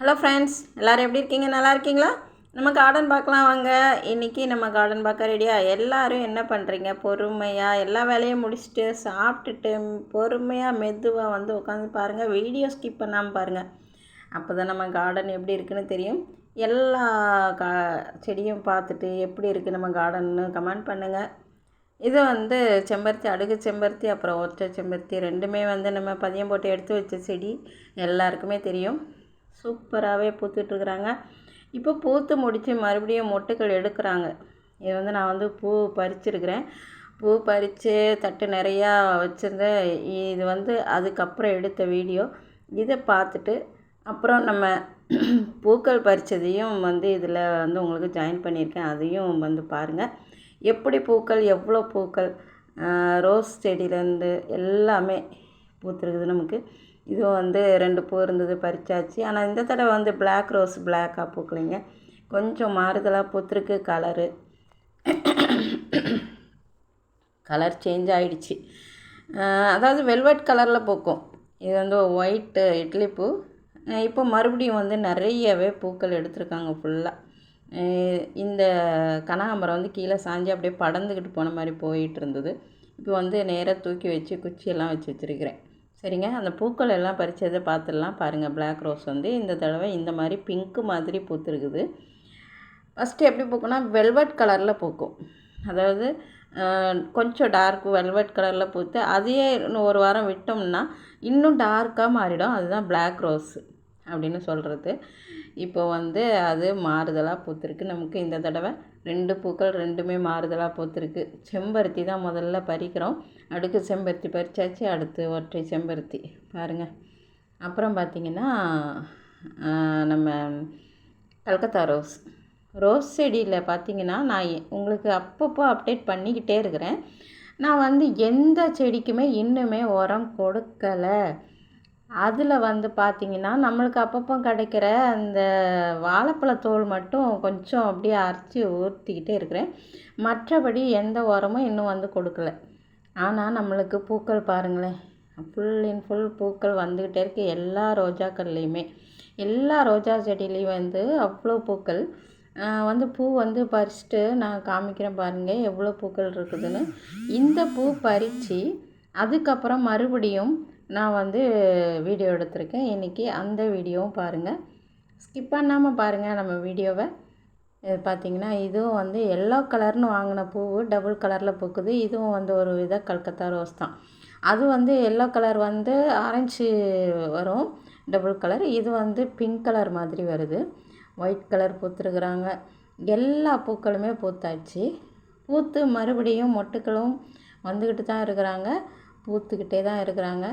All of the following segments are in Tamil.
ஹலோ ஃப்ரெண்ட்ஸ் எல்லோரும் எப்படி இருக்கீங்க? நல்லா இருக்கீங்களா? நம்ம கார்டன் பார்க்கலாம் வாங்க. இன்றைக்கி நம்ம கார்டன் பார்க்க ரெடியா எல்லோரும் என்ன பண்ணுறீங்க பொறுமையாக எல்லா வேலையும் முடிச்சுட்டு சாப்பிட்டுட்டு பொறுமையாக மெதுவாக வந்து உட்காந்து பாருங்கள் வீடியோ ஸ்கிப் பண்ணாமல் பாருங்கள் அப்போ தான் நம்ம கார்டன் எப்படி இருக்குன்னு தெரியும். எல்லா கா செடியும் பார்த்துட்டு எப்படி இருக்குது நம்ம கார்டன்னு கமெண்ட் பண்ணுங்கள் இது வந்து செம்பருத்தி அடுகு செம்பருத்தி அப்புறம் ஒற்றை செம்பருத்தி ரெண்டுமே வந்து நம்ம பதியம் போட்டு எடுத்து வச்ச செடி எல்லாருக்குமே தெரியும். சூப்பராகவே பூத்துட்ருக்குறாங்க. இப்போ பூத்து முடித்து மறுபடியும் மொட்டுக்கள் எடுக்கிறாங்க. இது வந்து நான் வந்து பூ பறிச்சிருக்கிறேன். பூ பறித்து தட்டு நிறையா வச்சுருந்தேன் இது வந்து அதுக்கப்புறம் எடுத்த வீடியோ. இதை பார்த்துட்டு அப்புறம் நம்ம பூக்கள் பறித்ததையும் வந்து இதில் வந்து உங்களுக்கு ஜாயின் பண்ணியிருக்கேன். அதையும் வந்து பாருங்கள் எப்படி பூக்கள் எவ்வளோ பூக்கள் ரோஸ் செடியிலேருந்து எல்லாமே பூத்துருக்குது நமக்கு. இதுவும் வந்து ரெண்டு பூ இருந்தது பறிச்சாச்சு. ஆனால் இந்த தடவை வந்து பிளாக் ரோஸ் பிளாக்காக பூக்கலைங்க. கொஞ்சம் மாறுதலாக பூத்துருக்கு கலரு கலர் சேஞ்ச் ஆகிடுச்சு அதாவது வெல்வெட் கலரில் பூக்கும். இது வந்து ஒயிட்டு இட்லி பூ. இப்போ மறுபடியும் வந்து நிறையவே பூக்கள் எடுத்திருக்காங்க ஃபுல்லாக இந்த கனகாம்பரம் வந்து கீழே சாஞ்சு அப்படியே படந்துக்கிட்டு போன மாதிரி போயிட்டு இருந்தது. இப்போ வந்து நேராக தூக்கி வச்சு குச்சியெல்லாம் வச்சு வச்சுருக்கிறேன். சரிங்க. அந்த பூக்கள் எல்லாம் பறித்ததை பார்த்துடலாம் பாருங்கள் பிளாக் ரோஸ் வந்து இந்த தடவை இந்த மாதிரி பிங்க்கு மாதிரி பூத்துருக்குது. ஃபஸ்ட்டு எப்படி பூக்குன்னா வெல்வெட் கலரில் பூக்கும். அதாவது கொஞ்சம் டார்க் வெல்வெட் கலரில் பூத்து அதையே இன்னும் ஒரு வாரம் விட்டோம்னா இன்னும் டார்க்காக மாறிடும். அதுதான் பிளாக் ரோஸு அப்படின்னு சொல்கிறது இப்போ வந்து அது மாறுதலாக பூத்துருக்கு. நமக்கு இந்த தடவை ரெண்டு பூக்கள் ரெண்டுமே மாறுதலாக பூத்துருக்கு. செம்பருத்தி தான் முதல்ல பறிக்கிறோம். அடுக்கு செம்பருத்தி பறிச்சாச்சு அடுத்து ஒற்றை செம்பருத்தி. பாருங்கள் அப்புறம் பார்த்திங்கன்னா நம்ம கல்கத்தா ரோஸ். ரோஸ் செடியில் பார்த்திங்கன்னா நான் உங்களுக்கு அப்பப்போ அப்டேட் பண்ணிக்கிட்டே இருக்கிறேன். நான் வந்து எந்த செடிக்குமே இன்னுமே உரம் கொடுக்கலை. அதில் வந்து பார்த்திங்கன்னா நம்மளுக்கு அப்பப்போ கிடைக்கிற அந்த வாழைப்பழத்தோல் மட்டும் கொஞ்சம் அப்படியே அரைச்சி ஊற்றிக்கிட்டே இருக்கிறேன். மற்றபடி எந்த உரமும் இன்னும் வந்து கொடுக்கல. ஆனால் நம்மளுக்கு பூக்கள் பாருங்களேன். ஃபுல் இன் ஃபுல் பூக்கள் வந்துக்கிட்டே இருக்குது எல்லா ரோஜாக்கள்லேயுமே. எல்லா ரோஜா செடியிலையும் வந்து அவ்வளோ பூக்கள். வந்து பூ வந்து பறிச்சுட்டு நான் காமிக்கிறேன் பாருங்கள் எவ்வளோ பூக்கள் இருக்குதுன்னு. இந்த பூ பறித்து அதுக்கப்புறம் மறுபடியும் நான் வந்து வீடியோ எடுத்திருக்கேன். இன்றைக்கி அந்த வீடியோவும் பாருங்கள் ஸ்கிப் பண்ணாமல் பாருங்கள் நம்ம வீடியோவை. இது பார்த்திங்கன்னா இதுவும் வந்து எல்லோ கலர்னு வாங்கின பூ டபுள் கலரில் பூக்குது. இதுவும் வந்து ஒரு வித கல்கத்தா ரோஸ் தான். அது வந்து எல்லோ கலர் வந்து ஆரஞ்சு வரும் டபுள் கலர் இது வந்து பிங்க் கலர் மாதிரி வருது. ஒயிட் கலர் பூத்துருக்குறாங்க. எல்லா பூக்களுமே பூத்தாச்சு. பூத்து மறுபடியும் மொட்டுக்களும் வந்துக்கிட்டு தான் இருக்கிறாங்க. பூத்துக்கிட்டே தான் இருக்கிறாங்க.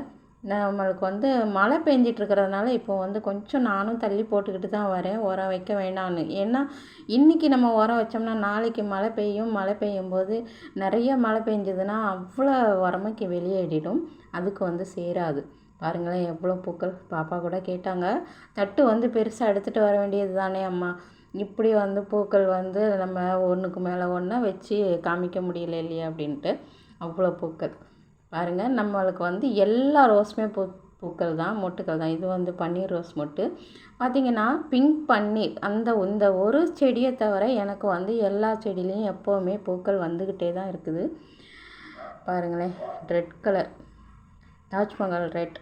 நம்மளுக்கு வந்து மழை பெஞ்சிட்ருக்கிறதுனால இப்போ வந்து கொஞ்சம் நானும் தள்ளி போட்டுக்கிட்டு தான் வரேன். உரம் வைக்க வேண்டாம்னு. ஏன்னா இன்றைக்கி நம்ம உரம் வச்சோம்னா நாளைக்கு மழை பெய்யும். மழை பெய்யும் போது நிறைய மழை பெஞ்சதுன்னா அவ்வளோ உரமைக்கு வெளியேறிடும். அதுக்கு வந்து சேராது. பாருங்களேன் எவ்வளோ பூக்கள். பாப்பா கூட கேட்டாங்க. தட்டு வந்து பெருசாக எடுத்துகிட்டு வர வேண்டியது தானே அம்மா. இப்படி வந்து பூக்கள் வந்து நம்ம ஒன்றுக்கு மேலே ஒன்றா வச்சு காமிக்க முடியல இல்லையா அப்படின்ட்டு. அவ்வளோ பூக்கள். பாருங்கள் நம்மளுக்கு வந்து எல்லா ரோஸுமே பூ பூக்கள் தான் மொட்டுக்கள் தான். இது வந்து பன்னீர் ரோஸ் மொட்டு. பார்த்திங்கன்னா பிங்க் பன்னீர். அந்த இந்த ஒரு செடியை தவிர எனக்கு வந்து எல்லா செடியிலையும் எப்போவுமே பூக்கள் வந்துக்கிட்டே தான் இருக்குது. பாருங்களேன் ரெட் கலர் தாஜ்மஹால் ரெட்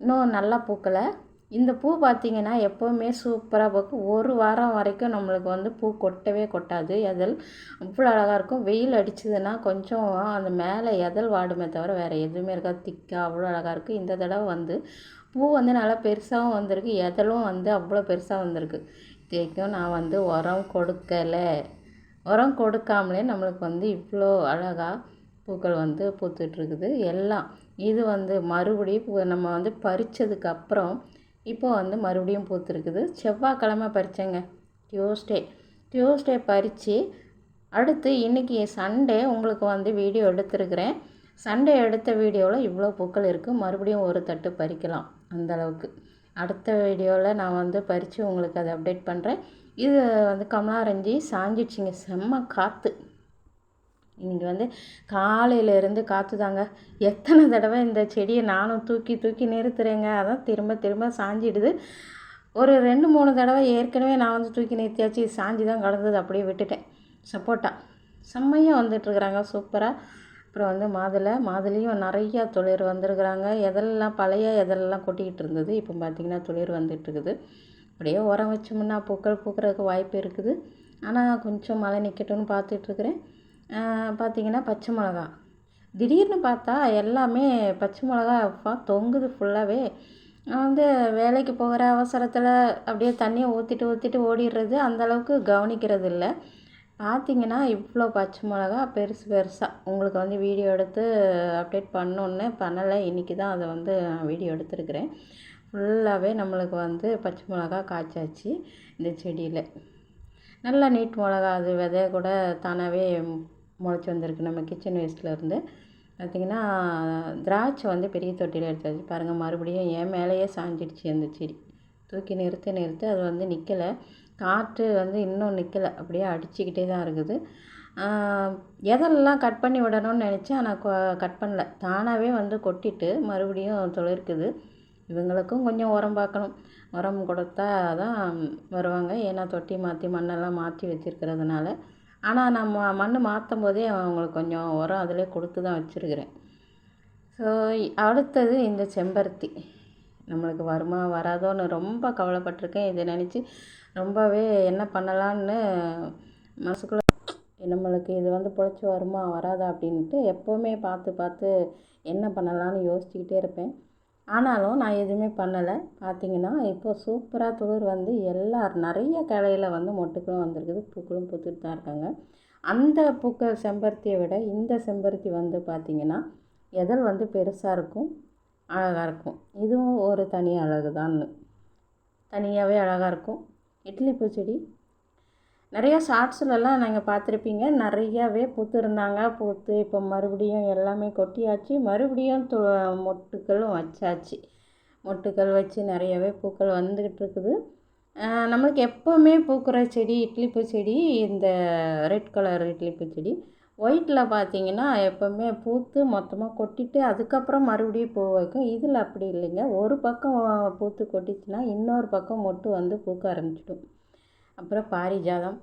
இன்னும் நல்லா பூக்களை இந்த பூ பார்த்திங்கன்னா எப்போவுமே சூப்பராக பூக்கும் ஒரு வாரம் வரைக்கும் நம்மளுக்கு வந்து பூ கொட்டவே கொட்டாது. எதல் அவ்வளோ அழகாக இருக்கும். வெயில் அடிச்சதுன்னா கொஞ்சம் அந்த மேலே எதல் வாடுமே தவிர வேறு எதுவுமே இருக்காது. திக்காக அவ்வளோ அழகாக இருக்குது இந்த தடவை வந்து பூ வந்து நல்லா பெருசாகவும் வந்திருக்கு. எதலும் வந்து அவ்வளோ பெருசாக வந்திருக்கு. தேக்கும் நான் வந்து உரம் கொடுக்கலை. உரம் கொடுக்காமலே நம்மளுக்கு வந்து இவ்வளோ அழகாக பூக்கள் வந்து பூத்துட்ருக்குது எல்லாம் இது வந்து மறுபடியும் நம்ம வந்து பறித்ததுக்கப்புறம் இப்போ வந்து மறுபடியும் பூத்துருக்குது. செவ்வாய்க்கிழமை பறித்தேங்க டியூஸ்டே டியூஸ்டே பறித்து அடுத்து இன்றைக்கி சண்டே உங்களுக்கு வந்து வீடியோ எடுத்துருக்கிறேன். சண்டே எடுத்த வீடியோவில் இவ்வளோ பூக்கள் இருக்குது மறுபடியும் ஒரு தட்டு பறிக்கலாம் அந்தளவுக்கு அடுத்த வீடியோவில் நான் வந்து பறித்து உங்களுக்கு அதை அப்டேட் பண்ணுறேன் இது வந்து கமலாரஞ்சி சாஞ்சிடுச்சிங்க. செம்ம காற்று இன்றைக்கி வந்து காலையிலேருந்து காற்று தாங்க எத்தனை தடவை இந்த செடியை நானும் தூக்கி தூக்கி நிறுத்துறேங்க. அதான் திரும்ப திரும்ப சாஞ்சிடுது. ஒரு ரெண்டு மூணு தடவை ஏற்கனவே நான் வந்து தூக்கி நிறுத்தியாச்சு. சாஞ்சி தான் கலந்தது அப்படியே விட்டுட்டேன். சப்போட்டா. செம்மையாக வந்துட்டுருக்குறாங்க. சூப்பராக அப்புறம் வந்து மாதுளை. மாதுளையும் நிறையா துளிர் வந்திருக்குறாங்க. எதெல்லாம் பழைய எதெல்லாம் கொட்டிக்கிட்டு இருந்தது? இப்போ பார்த்திங்கன்னா துளிர் வந்துட்டுருக்குது. அப்படியே உரம் வச்சோம்னா பூக்கள் பூக்கிறதுக்கு வாய்ப்பு இருக்குது. ஆனால் கொஞ்சம் மழை நிற்கட்டும்னு பார்த்துட்ருக்குறேன் பார்த்திங்கன்னா பச்சை மிளகா. திடீர்னு பார்த்தா எல்லாமே பச்சை மிளகா தொங்குது ஃபுல்லாகவே நான் வந்து வேலைக்கு போகிற அவசரத்தில் அப்படியே தண்ணியை ஊற்றிட்டு ஊற்றிட்டு ஓடிடுறது அந்தளவுக்கு கவனிக்கிறது இல்லை. பார்த்தீங்கன்னா இவ்வளோ பச்சை மிளகா பெருசு பெருசாக உங்களுக்கு வந்து வீடியோ எடுத்து அப்டேட் பண்ணோன்னு பண்ணலை இன்றைக்கி தான் அதை வந்து நான் வீடியோ எடுத்துருக்கிறேன். ஃபுல்லாகவே நம்மளுக்கு வந்து பச்சை மிளகா காய்ச்சாச்சு இந்த செடியில். நல்லா நீட் மிளகா அது விதைய கூட தானாகவே முளைச்சி வந்திருக்கு. நம்ம கிச்சன் வேஸ்ட்லேருந்து பார்த்திங்கன்னா திராட்சை வந்து பெரிய தொட்டியில் எடுத்தாச்சு பாருங்கள் மறுபடியும் என் மேலேயே சாஞ்சிடுச்சு அந்த செடி. தூக்கி நிறுத்த நிறுத்த அது வந்து நிற்கலை காற்று வந்து இன்னும் நிற்கலை அப்படியே அடிச்சுக்கிட்டே தான் இருக்குது. எதெல்லாம் கட் பண்ணி விடணும்னு நினச்சேன். ஆனால் கட் பண்ணல. தானாகவே வந்து கொட்டிட்டு மறுபடியும் துளிர்க்குது. இவங்களுக்கும் கொஞ்சம் உரம் பார்க்கணும். உரம் கொடுத்தா தான் வருவாங்க. ஏன்னா தொட்டி மாற்றி மண்ணெல்லாம் மாற்றி வச்சுருக்கிறதுனால. ஆனால் நம்ம மண் மாற்றும் போதே அவங்களுக்கு கொஞ்சம் உரம் அதிலே கொடுத்து தான் வச்சுருக்கிறேன். ஸோ அடுத்தது இந்த செம்பருத்தி. நம்மளுக்கு வருமா வராதோன்னு ரொம்ப கவலைப்பட்டிருக்கேன். இதை நினச்சி ரொம்பவே என்ன பண்ணலான்னு மனசுக்குள்ளே நம்மளுக்கு இது வந்து பிழைச்சி வருமா வராதா அப்படின்ட்டு எப்போவுமே பார்த்து பார்த்து என்ன பண்ணலான்னு யோசிச்சுக்கிட்டே இருப்பேன். ஆனாலும் நான் எதுவுமே பண்ணலை. பார்த்தீங்கன்னா இப்போ சூப்பராக துளிர் வந்து எல்லா நிறைய கிளையில் வந்து மொட்டுக்களும் வந்திருக்குது. பூக்களும் பூத்துட்டு தான் இருக்காங்க. அந்த பூக்கள் செம்பருத்தியை விட இந்த செம்பருத்தி வந்து பார்த்திங்கன்னா எதல் வந்து பெருசாக இருக்கும் அழகாக இருக்கும். இதுவும் ஒரு தனி அழகு தான் தனியாகவே அழகாக இருக்கும். இட்லி பூச்செடி நிறையா ஷார்ட்ஸ்லலாம் நீங்கள் பார்த்துருப்பீங்க. நிறையாவே பூத்துருந்தாங்க. பூத்து இப்போ மறுபடியும் எல்லாமே கொட்டியாச்சு. மறுபடியும் து மொட்டுக்களும் வச்சாச்சு. மொட்டுக்கள் வச்சு நிறையவே பூக்கள் வந்துக்கிட்டு இருக்குது. நம்மளுக்கு எப்போவுமே பூக்கிற செடி இட்லிப்பூ செடி இந்த ரெட் கலர் இட்லிப்பூ செடி ஒயிட்டில் பார்த்தீங்கன்னா எப்போவுமே பூத்து மொத்தமாக கொட்டிட்டு அதுக்கப்புறம் மறுபடியும் பூ வைக்கும். இதில் அப்படி இல்லைங்க. ஒரு பக்கம் பூத்து கொட்டிச்சுன்னா இன்னொரு பக்கம் மொட்டு வந்து பூக்க ஆரம்பிச்சிடும். அப்புறம் பாரிஜாதம்.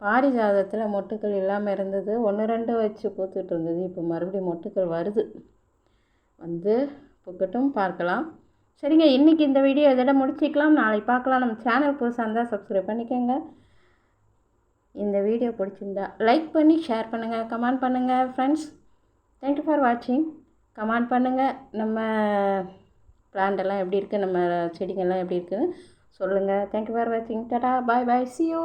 பாரிஜாதத்தில் மொட்டுக்கள் இல்லாமல் இருந்தது. ஒன்று ரெண்டு வச்சு பூத்துட்டு இருந்தது. இப்போ மறுபடியும் மொட்டுக்கள் வருது. வந்து பூக்கட்டும் பார்க்கலாம். சரிங்க இன்றைக்கி இந்த வீடியோ இதோட முடிச்சிக்கலாம். நாளைக்கு பார்க்கலாம். நம்ம சேனல் புதுசாக இருந்தால் சப்ஸ்கிரைப் பண்ணிக்கோங்க. இந்த வீடியோ பிடிச்சிருந்தா லைக் பண்ணி ஷேர் பண்ணுங்கள் கமெண்ட் பண்ணுங்கள் ஃப்ரெண்ட்ஸ் தேங்க்யூ ஃபார் வாட்சிங் கமெண்ட் பண்ணுங்கள் நம்ம பிளான்டெல்லாம் எப்படி இருக்குது நம்ம செடிங்கள்லாம் எப்படி இருக்குதுன்னு சொல்லுங்கள் தேங்க்யூ ஃபார் வாட்சிங் tata bye bye see you